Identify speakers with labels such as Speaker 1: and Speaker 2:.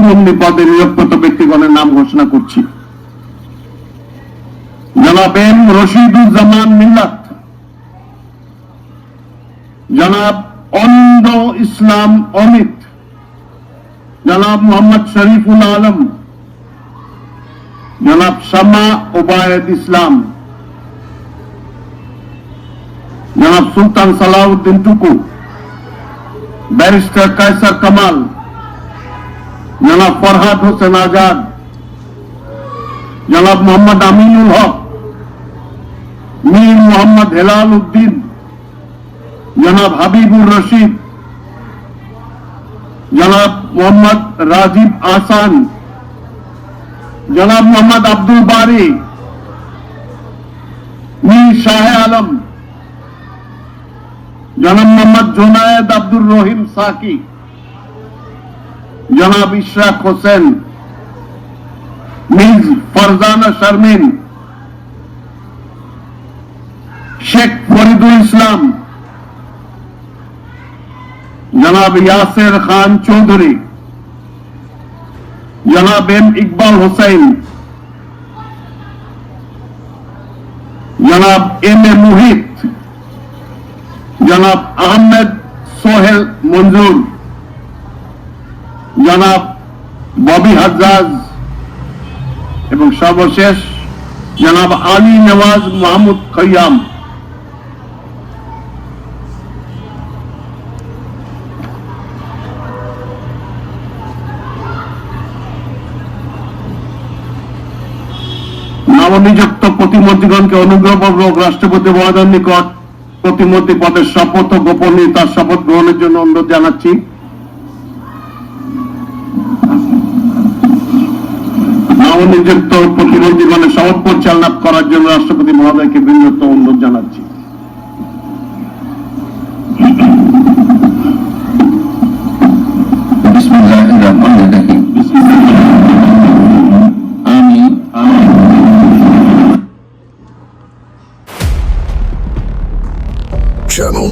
Speaker 1: প্রতিবন্ধী পদে নিয়োগকৃত ব্যক্তিগণের নাম ঘোষণা করছি। জনাব এম রশিদুজ্জামান মিল্লাত। জনাব অন্দ ইসলাম অমিত। জনাব মোহাম্মদ শরীফুল আলম। জনাব শামা ওবায়দ ইসলাম। জনাব সুলতান সালাউদ্দিন টুকু। ব্যারিস্টার কায়সার কামাল। জনাব ফরহাদ হোসেন আজাদ, জনাব মোহাম্মদ আমিনুল হক, মীর মোহাম্মদ হেলাল উদ্দিন, জনাব হাবিবুর রশিদ, জনাব মোহাম্মদ রাজীব আসান জনাব মোহাম্মদ আব্দুল বারি, মীর শাহ আলম, জনাব মোহাম্মদ জোনায়েদ আব্দুর রহিম সাকি জনাব ইশরাক হোসেন, মিস ফরজানা শারমিন, শেখ ফরিদুল ইসলাম, জনাব ইয়াসের খান চৌধুরী, জনাব এম ইকবাল হোসেন, জনাব এম এ মুহিত, জনাব আহমেদ সোহেল মঞ্জুর। জনাব ববি হাজ্জাজ এবং সর্বশেষ জনাব আলী নওয়াজ মাহমুদ খৈয়াম। নবনিযুক্ত প্রতিমন্ত্রীগণকে অনুগ্রহপূর্বক রাষ্ট্রপতি মহোদয়ের নিকট প্রতিমন্ত্রী পদের শপথ ও গোপনীয়তার শপথ গ্রহণের জন্য অনুরোধ জানাচ্ছি। নবনিযুক্ত প্রতিমন্ত্রীগণের শপথ পরিচালনা করার জন্য রাষ্ট্রপতি মহোদয়কে বিনীত অনুরোধ জানাচ্ছি।
Speaker 2: বিসমিল্লাহির রহমানির রহিম। আমি
Speaker 3: channel.